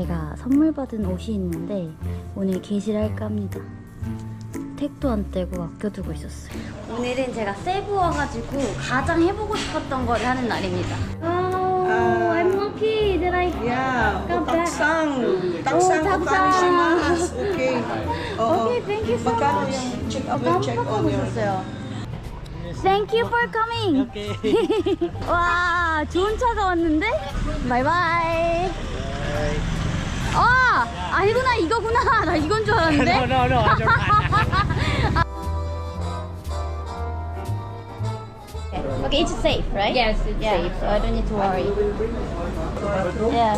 제가 선물 받은 옷이 있는데 오늘 게시할까 합니다. 택도 안 떼고 아껴두고 있었어요. 오늘은 제가 세부 와가지고 가장 해보고 싶었던 거를 하는 날입니다. Oh, I'm lucky that I Yeah, got back. taksang. Taksang Oh, oh, taksang. Okay. Oo. Okay, thank you so Magkano much. yung 어, your 있었어요. Thank you for coming. 와, 좋은 차가 왔는데? 바이바이. 아, 아니구나, 이거구나. 나 이건 줄 알았는데. No, no, no. Okay, it's safe, right? Yes, it's safe. So I don't need to worry. Yeah.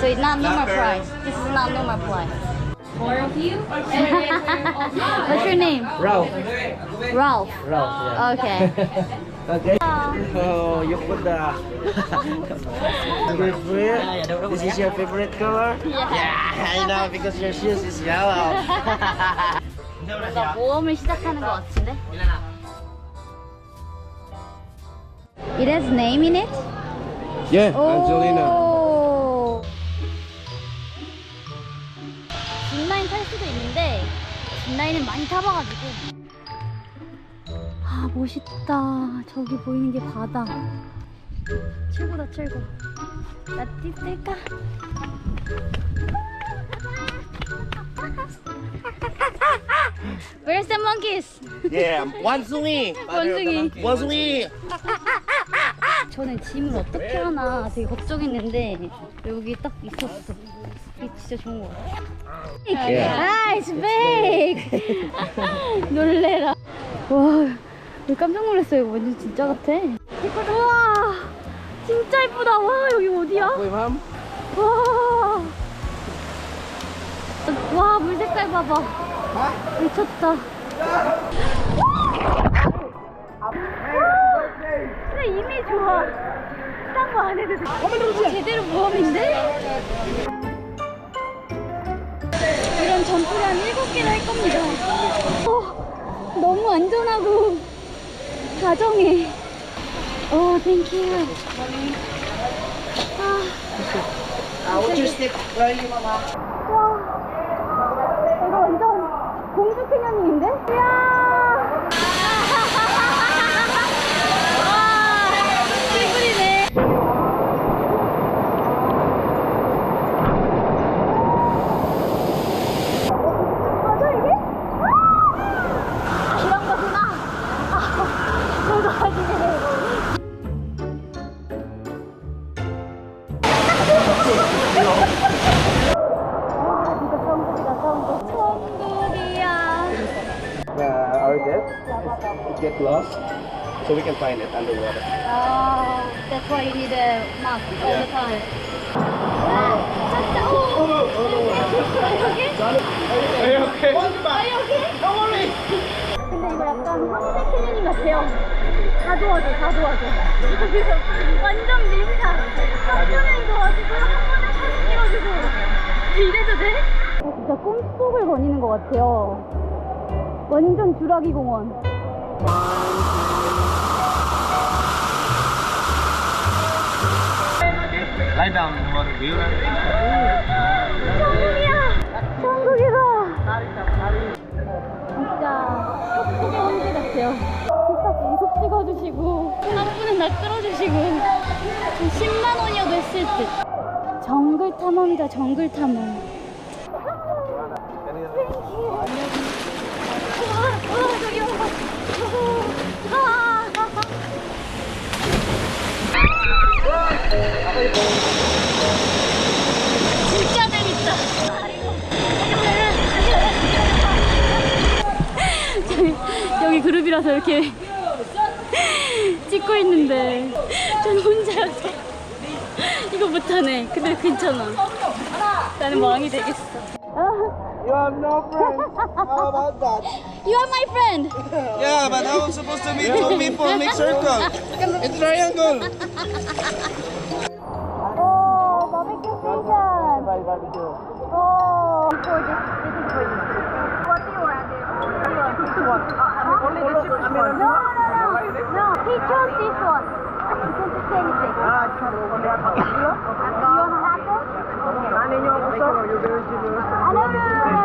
So it's not normal price. This is not normal price. Four of you? What's your name? Ralph. Ralph. Ralph, yeah. Okay. Okay. Oh, you put the. This is your favorite color? Yeah. I know because your shoes is yellow. 뭔가 모험을 시작하는 것 같은데? It has name in it? Yeah, 오. 짚라인 탈 수도 있는데 짚라인은 많이 타봐가지고 아 멋있다 저기 보이는 게 바다 최고다 최고 나 뛸까? Where's the monkeys? Yeah, 원숭이. 원숭이. 원숭이. 저는 짐을 어떻게 하나 되게 걱정했는데 여기 딱 있었어. 이게 진짜 좋은 것 같아. 아, it's fake. 놀래라. 와, 깜짝 놀랐어요. 이거 완전 진짜 같아. 우와, 진짜 예쁘다. 와, 여기 어디야? 와, 와, 물 색깔 봐봐. 미쳤다. 근데 이미 좋아. 딴거 안 해도 돼. 제대로 모험인데? 이런 점프를 한 7개를 할 겁니다. 어, 너무 안전하고 다정해. 어, 땡큐. 아, Uh, stick? Riley, mama. 와, 이거 완전 공주 캐녀닝인데? Uh, our guest get lost, so we can find it underwater. Oh, that's why you need a mask all the time. 와, 진짜. 오, 여기? Are you okay? 아, 여기? 근데 이거 약간 황제 캐년인 같아요. 다 도와줘, 다 도와줘. 여기서 완전 밀착. 한편에 도와주고, 한 번에 사진 찍어주고. 이래도 돼? 진짜 꿈속을 거니는 것 같아요. 완전 주라기 공원. Lie down in the water. Do you 천국이야! 천국이다! 진짜 천국의 황제 같아요. 진짜 계속 찍어주시고 한 분은 나 끌어주시고 10만 원이어도 했을 듯. 정글 탐험이다 정글 탐험. 봐. 아, 진짜 재밌다. 저기, 여기 그룹이라서 이렇게 찍고 있는데 전 혼자여서 이거 못하네. 근데 괜찮아. 나는 왕이 되겠어. 아, You have no friends. How about that? You are my friend. Yeah, but how we supposed to meet two people make circle? In triangle. Oh, barbecue station. Bye, barbecue. Oh, for this, this is for you. What do you want? What do you want? This one. Only the cheapest. No, no, no. No, he chose this one. He doesn't say anything. Ah, it's not You want a apple? Ano nyo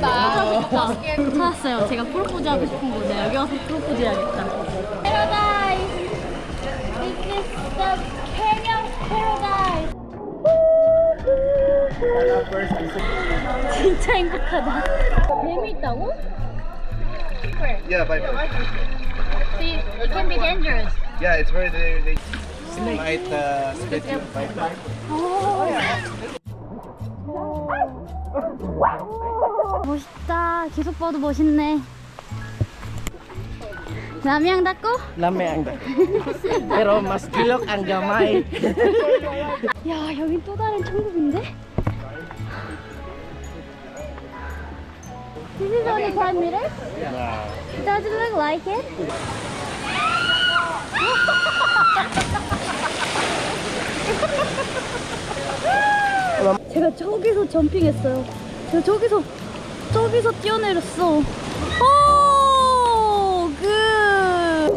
나 찾았어요. 제가 프로포즈 하고 싶은 곳에 여기 와서 프로포즈 해야겠다. Paradise. This is the Canyon Paradise. 진짜 행복하다. 뱀이 있다고? Yeah, bye. See, it can be dangerous. Yeah, it's where they, they might uh, spit you. Bite. 멋있다. 계속 봐도 멋있네. Lami ang Pero mas kilok ang gamay. 야, 여긴 또 다른 천국인데? This is only 5 meters? Does it look like it? 제가 저기서 점핑했어요. 제가 저기서 저기서 뛰어내렸어. 오, 그.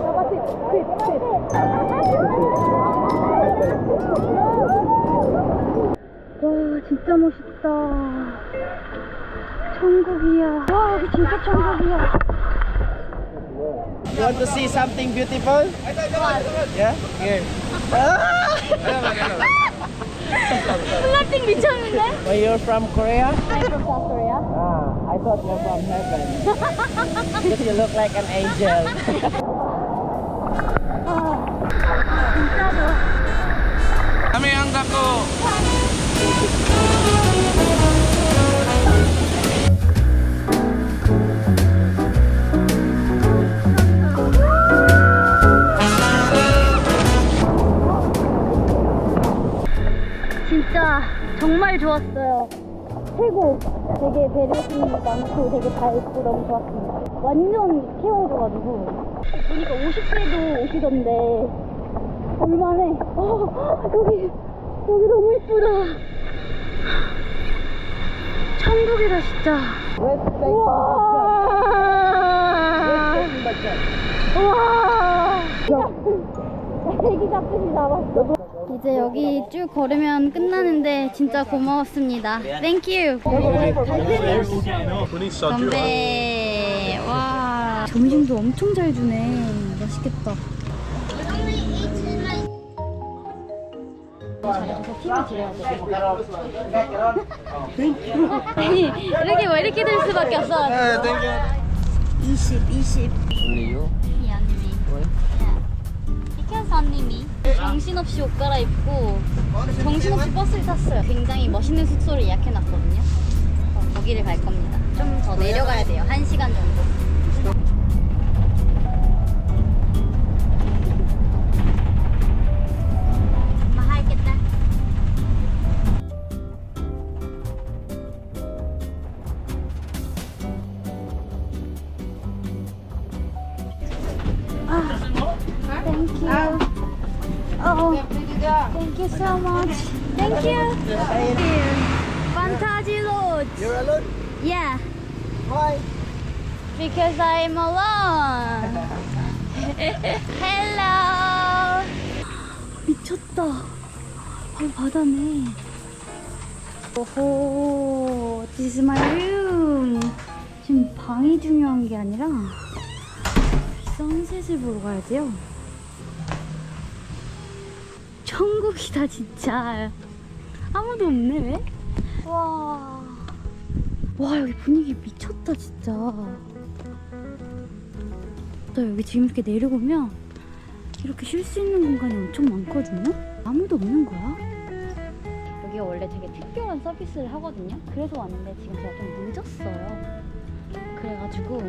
와 진짜 멋있다 천국이야 와 여기 진짜 천국이야 You want to see something beautiful? Yeah? Here. Nothing be Gemini. Well, you're from Korea? I'm from South Korea. Ah, I thought you're from heaven. because you look like an angel. Ah. Kami anggap dako. 정말 좋았어요. 최고. 되게 배려심이 많고 되게 밝고 너무 좋았습니다. 완전 케어해줘가지고. 보니까 50대도 오시던데. 얼마네 어, 여기 여기 너무 이쁘다. 천국이다 진짜. 우와. 우와. 애기 잡듯이 잡았어 이제 여기 쭉 걸으면 끝나는데 진짜 고마웠습니다. 땡큐 건배. 와. 점심도 엄청 잘 주네. 맛있겠다. 아니 이렇게 뭐 이렇게 될 수밖에 없어. Eh, thank you. 20 20 Only you? 이 언니. Because 언니미 정신없이 옷 갈아입고 정신없이 버스를 탔어요. 굉장히 멋있는 숙소를 예약해놨거든요. 어, 거기를 갈 겁니다. 좀 더 내려가야 돼요. 1시간 정도 Oh, thank you so much. Thank you. Thank you. Fantasy Lodge. You're alone? Yeah, Why? because I'm alone. Hello. 미쳤다. 아, 바다네. 오호, this is my room. 지금 방이 중요한 게 아니라 선셋을 보러 가야 돼요. 천국이다 진짜. 아무도 없네 왜? 와. 와 여기 분위기 미쳤다 진짜. 나 여기 지금 이렇게 내려오면 이렇게 쉴 수 있는 공간이 엄청 많거든요. 아무도 없는 거야. 여기 원래 되게 특별한 서비스를 하거든요. 그래서 왔는데 지금 제가 좀 늦었어요. 그래가지고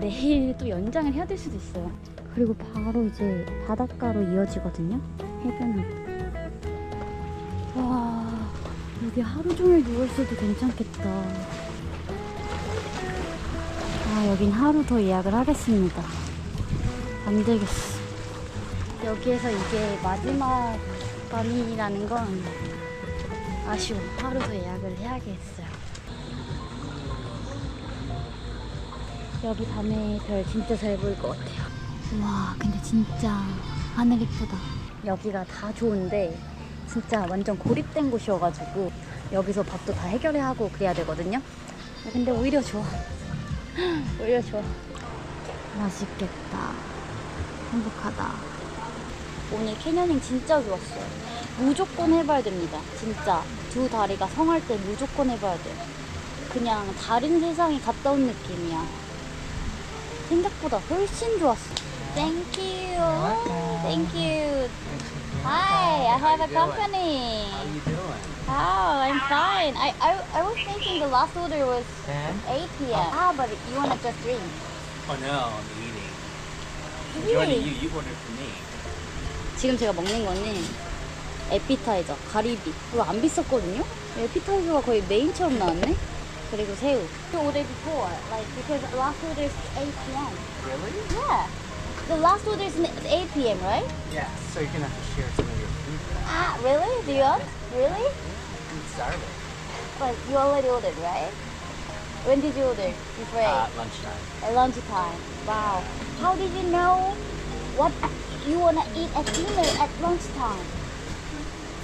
내일 또 연장을 해야 될 수도 있어요. 그리고 바로 이제 바닷가로 이어지거든요. 해변으로. 와 여기 하루 종일 누워있어도 괜찮겠다. 아 여긴 하루 더 예약을 하겠습니다. 안 되겠어. 여기에서 이게 마지막 밤이라는 건 아쉬워. 하루 더 예약을 해야겠어요. 여기 밤에 별 진짜 잘 보일 것 같아요. 와, 근데 진짜 하늘 이쁘다. 여기가 다 좋은데 진짜 완전 고립된 곳이어가지고 여기서 밥도 다 해결해야 하고 그래야 되거든요. 근데 오히려 좋아. 오히려 좋아. 맛있겠다. 행복하다. 오늘 캐녀닝 진짜 좋았어요. 무조건 해봐야 됩니다. 진짜 두 다리가 성할 때 무조건 해봐야 돼요. 그냥 다른 세상에 갔다 온 느낌이야. 생각보다 훨씬 좋았어. Thank you. Thank you. Hi, I have a company. How you doing? Oh, I'm fine. I, I, I was thinking the last order was 10? 8 p.m. Ah, but you wanna just drink. Oh no, I'm eating. Jordan, you, you ordered for me. 지금 제가 먹는 거는 에피타이저, 가리비. 이거 안 비쌌거든요? 에피타이저가 거의 메인처럼 나왔네? 그리고 새우. You ordered before, like, because last order is 8 p.m. Really? Yeah. The last order is 8 p.m., right? Yeah, so you're gonna have to share some of your food. Ah, really? Do you want? Really? I'm starving. But you already ordered, right? When did you order? Before Uh, 8? lunchtime. At lunchtime. Wow. How did you know what you wanna eat at dinner at lunchtime?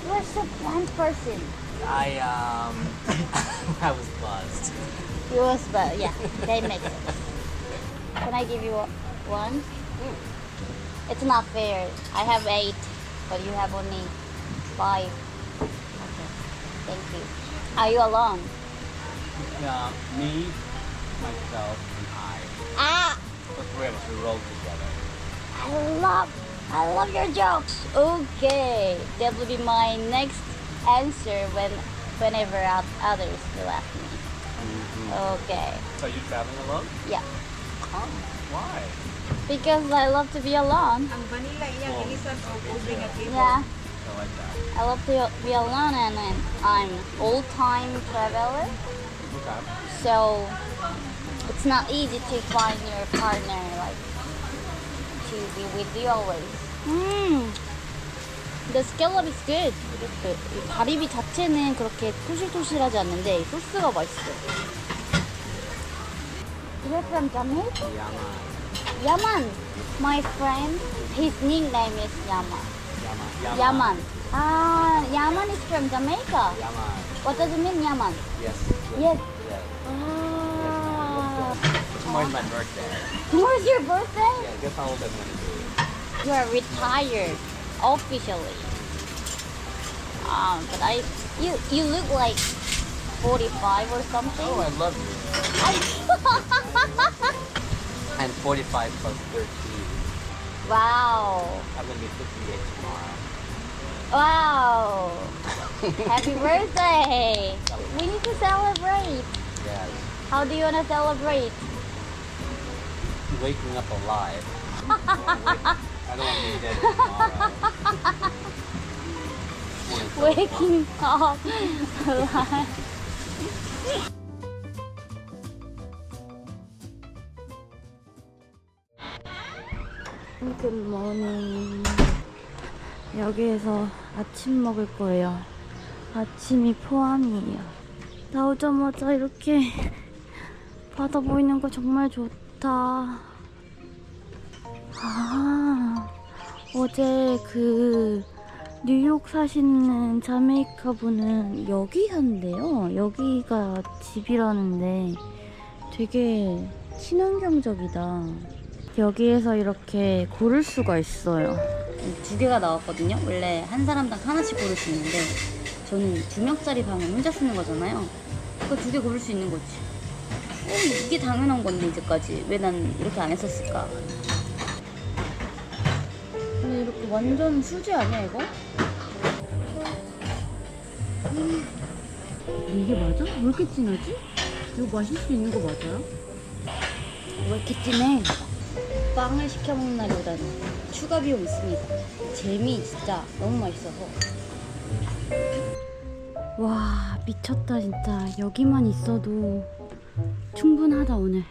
You are so planned person. I, um, I was buzzed. Yours, but yeah, that makes sense. Can I give you a- one? It's not fair. I have eight, but you have only five. Okay, thank you. Are you alone? Uh, me, myself, and I. Ah, The three of us, we rolled together. I love, I love your jokes. Okay, that will be my next answer when, whenever oth- others will ask me. Okay, So you traveling alone? yeah. Why? because I love to be alone. Ang vanilla iya, Oh. ilisan o ubing at ibon. Yeah. I like that. I love to be alone and then I'm old time traveler Okay. so it's not easy to find your partner like to be with you always. Mm. The scallop is good. 그, 이 가리비 자체는 그렇게 토실토실하지 않는데 이 소스가 맛있어. You're from Jamaica? Yeah, man. Yaman. My friend, his nickname is Yaman. Yaman. Yaman. Yaman. Ah, Yaman is from Jamaica. Yaman. What does it mean, Yaman? Yes. Yes. Yes. Ah. Tomorrow's my birthday. Tomorrow's your birthday? Yeah, guess how old I'm gonna be. You are retired officially. Um, but I, you, you look like 45 or something. Oh, I love you. I- I'm 45 plus 13. wow, I'm gonna be 58 tomorrow. wow. Happy birthday. We need to celebrate. Yes. How do you want to celebrate? Waking up alive. I don't want to be dead tomorrow. Waking up alive. 굿모닝 여기에서 아침 먹을 거예요. 아침이 포함이에요. 나오자마자 이렇게 바다 보이는 거 정말 좋다. 아 어제 그 뉴욕 사시는 자메이카 분은 여기 산대요. 여기가 집이라는데 되게 친환경적이다 여기에서 이렇게 고를 수가 있어요. 두 개가 나왔거든요. 원래 한 사람당 하나씩 고를 수 있는데 저는 두 명짜리 방을 혼자 쓰는 거잖아요. 그두개 고를 수 있는 거지. 어, 이게 당연한 건데 이제까지 왜 난 이렇게 안 했었을까? 근데 이렇게 완전 수제 아니야 이거? 이게 맞아? 왜 이렇게 진하지? 이거 마실 수 있는 거 맞아요? 왜 이렇게 진해? 빵을 시켜 먹는 날보다는 추가 비용 있습니다. 재미 진짜 너무 맛있어서. 와 미쳤다 진짜 여기만 있어도 충분하다 오늘.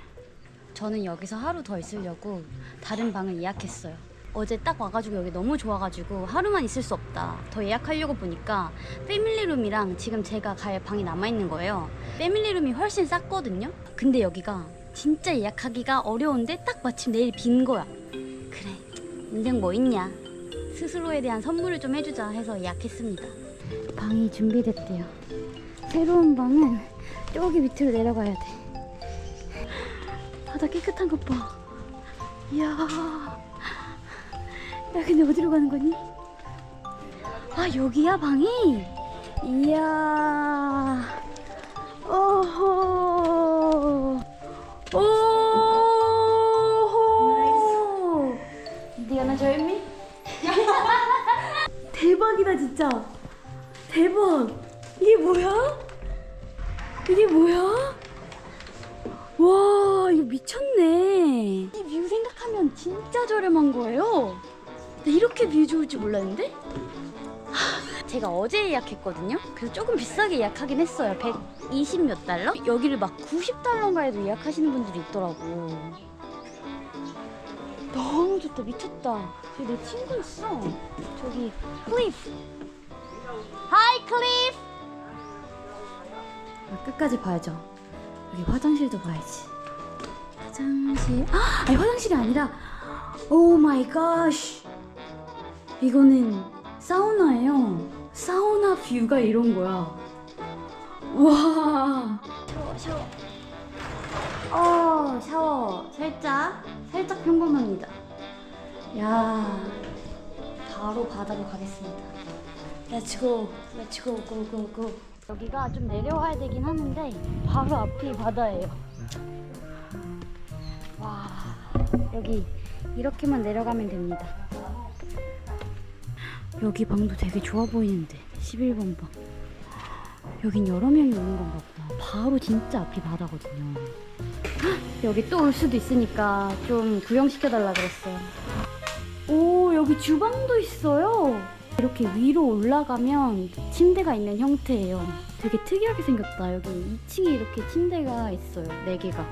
저는 여기서 하루 더 있으려고 다른 방을 예약했어요. 어제 딱 와가지고 여기 너무 좋아가지고 하루만 있을 수 없다. 더 예약하려고 보니까 패밀리룸이랑 지금 제가 갈 방이 남아있는 거예요. 패밀리룸이 훨씬 쌌거든요. 근데 여기가 진짜 예약하기가 어려운데 딱 마침 내일 빈 거야. 그래, 인생 뭐 있냐. 스스로에 대한 선물을 좀 해주자 해서 예약했습니다. 방이 준비됐대요. 새로운 방은 저기 밑으로 내려가야 돼. 바다 깨끗한 것 봐. 이야. 야, 근데 어디로 가는 거니? 아, 여기야, 방이? 이야. 오호. 오호. 예약했거든요 그래서 조금 비싸게 예약하긴 했어요 120 몇 달러? 여기를 막 90달러인가에도 예약하시는 분들이 있더라고 너무 좋다 미쳤다 저기 내 친구 있어 저기 클리프 하이 클리프 아, 끝까지 봐야죠 여기 화장실도 봐야지. 화장실. 아, 아니 화장실이 아니라. 오 마이 갓. 이거는 사우나예요. 사우나 뷰가 이런 거야. 와. 샤워, 샤워. 어, 샤워. 살짝, 살짝 평범합니다. 야, 바로 바다로 가겠습니다. 렛츠고, 렛츠고, 고고고. 여기가 좀 내려와야 되긴 하는데 바로 앞이 바다예요. 와, 여기 이렇게만 내려가면 됩니다. 여기 방도 되게 좋아 보이는데 11번 방. 여긴 여러 명이 오는 건가 보다. 바로 진짜 앞이 바다거든요. 헉, 여기 또 올 수도 있으니까 좀 구경시켜달라 그랬어요. 오, 여기 주방도 있어요. 이렇게 위로 올라가면 침대가 있는 형태예요. 되게 특이하게 생겼다. 여기 2층에 이렇게 침대가 있어요. 4개가.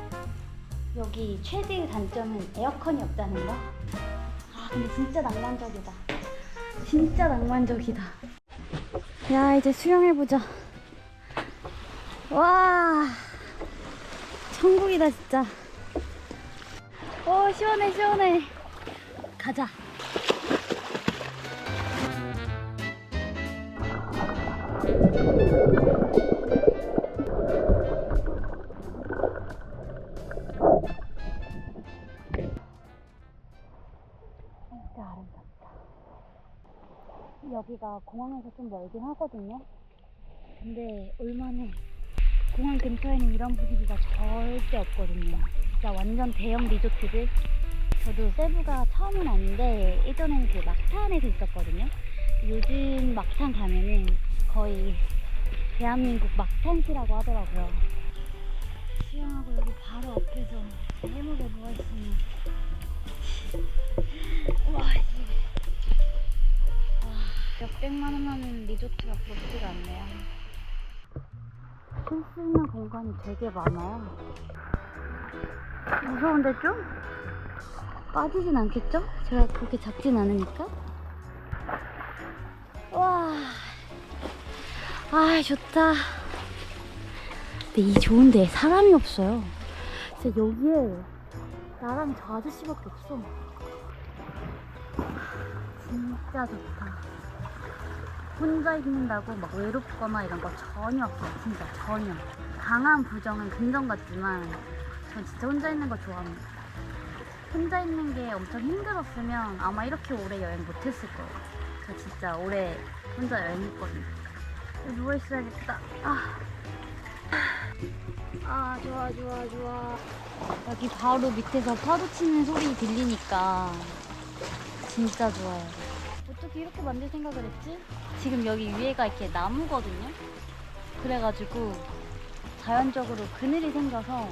여기 최대의 단점은 에어컨이 없다는 거. 아, 근데 진짜 낭만적이다. 진짜 낭만적이다. 야, 이제 수영해보자. 와, 천국이다, 진짜. 오, 시원해, 시원해. 가자. 여기가 공항에서 좀 멀긴 하거든요. 근데 올만해. 공항 근처에는 이런 분위기가 절대 없거든요. 진짜 완전 대형 리조트들. 저도 세부가 처음은 아닌데 예전에는 그 막탄에서 있었거든요. 요즘 막탄 가면은 거의 대한민국 막탄시라고 하더라고요. 수영하고 여기 바로 앞에서 해먹에 누워있으면 와 이게 와 몇백만 원 하는 리조트가 부럽지가 않네요. 쉴 수 있는 공간이 되게 많아요. 무서운데 좀? 빠지진 않겠죠? 제가 그렇게 작진 않으니까. 와, 아 좋다. 근데 이 좋은데 사람이 없어요. 진짜 여기에 나랑 저 아저씨밖에 없어. 진짜 좋다. 혼자 있는다고 막 외롭거나 이런 거 전혀 없어요. 진짜 전혀. 강한 부정은 긍정 같지만 전 진짜 혼자 있는 거 좋아합니다. 혼자 있는 게 엄청 힘들었으면 아마 이렇게 오래 여행 못했을 거예요. 저 진짜 오래 혼자 여행했거든요. 누워있어야겠다. 아. 아, 좋아, 좋아, 좋아. 여기 바로 밑에서 파도 치는 소리 들리니까 진짜 좋아요. 어떻게 이렇게 만들 생각을 했지? 지금 여기 위에가 이렇게 나무거든요. 그래가지고 자연적으로 그늘이 생겨서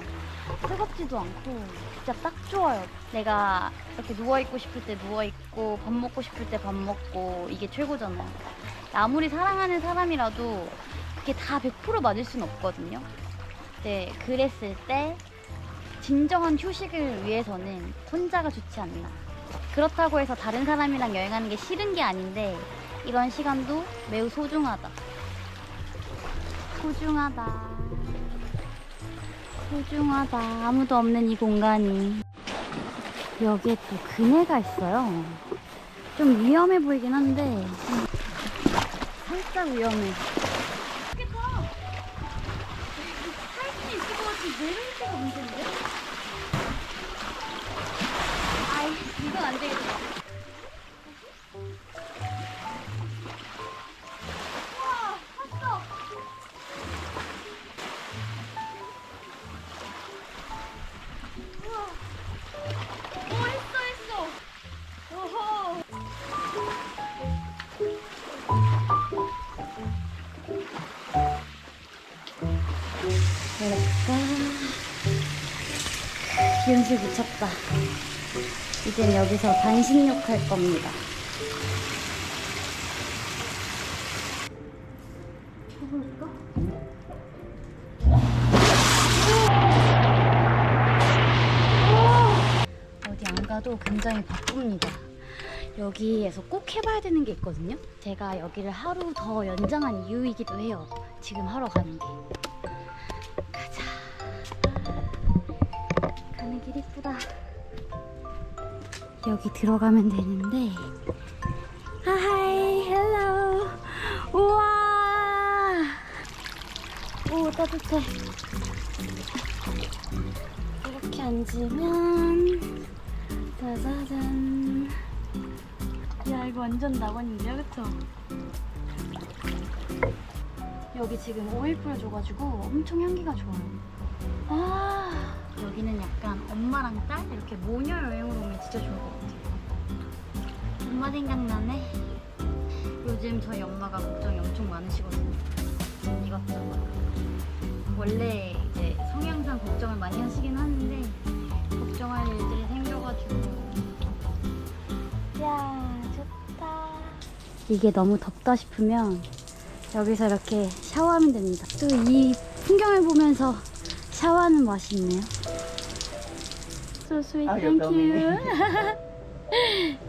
뜨겁지도 않고 진짜 딱 좋아요. 내가 이렇게 누워있고 싶을 때 누워있고 밥 먹고 싶을 때 밥 먹고 이게 최고잖아요. 아무리 사랑하는 사람이라도 그게 다 100% 맞을 수는 없거든요. 네, 그랬을 때 진정한 휴식을 위해서는 혼자가 좋지 않나. 그렇다고 해서 다른 사람이랑 여행하는 게 싫은 게 아닌데 이런 시간도 매우 소중하다. 소중하다. 소중하다. 아무도 없는 이 공간이. 여기에 또 그네가 있어요. 좀 위험해 보이긴 한데 살짝 위험해. 좋겠다. 할수 있을 것 같은 내려올 가 문제인데? 이, 이건 안 되겠다. 우와. 우와. 오, 했어, 했어. 오호. 그럴까? 기운수 미쳤다. 이젠 여기서 단식욕 할 겁니다. 어디 안 가도 굉장히 바쁩니다. 여기에서 꼭 해봐야 되는 게 있거든요. 제가 여기를 하루 더 연장한 이유이기도 해요. 지금 하러 가는 게. 가자. 가는 길 이쁘다. 여기 들어가면 되는데. 하이, 헬로. 우와. 오, 따뜻해. 이렇게 앉으면. 짜자잔. 야, 이거 완전 낙원인데요, 그쵸? 여기 지금 오일 뿌려줘가지고 엄청 향기가 좋아요. 아, 여기는 약간 엄마랑 딸 이렇게 모녀 여행으로 오면 진짜 좋을 것 같아요. 엄마 생각나네. 요즘 저희 엄마가 걱정이 엄청 많으시거든요. 이것저것. 원래 이제 성향상 걱정을 많이 하시긴 하는데 걱정할 일들이 생겨가지고. 야, 좋다. 이게 너무 덥다 싶으면 여기서 이렇게 샤워하면 됩니다. 또 이 풍경을 보면서 샤워하는 맛이 있네요. So sweet, Ah, you're thank you.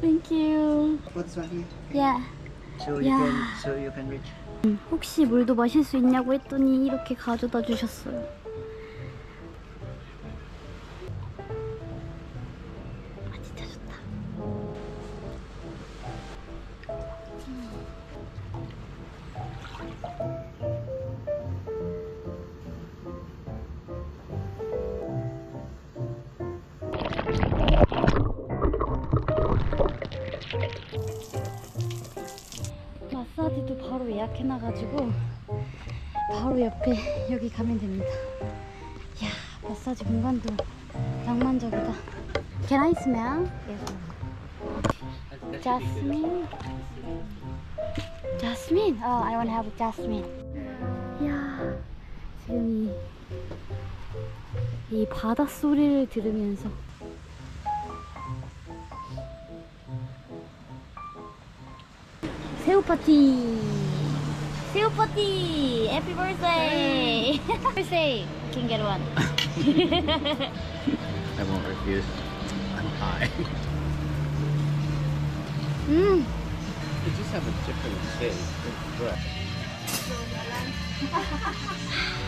thank you. What's one here? Yeah. So you can, so you can reach. 혹시 물도 마실 수 있냐고 했더니 이렇게 가져다 주셨어요. Jasmine. Oh, I want to have jasmine. 이야 지금 이, 이 바다 소리를 들으면서 새우 파티. 새우 파티. Happy birthday. birthday. Can get one. I won't refuse. I'm high. 음. You just have a different taste. Right.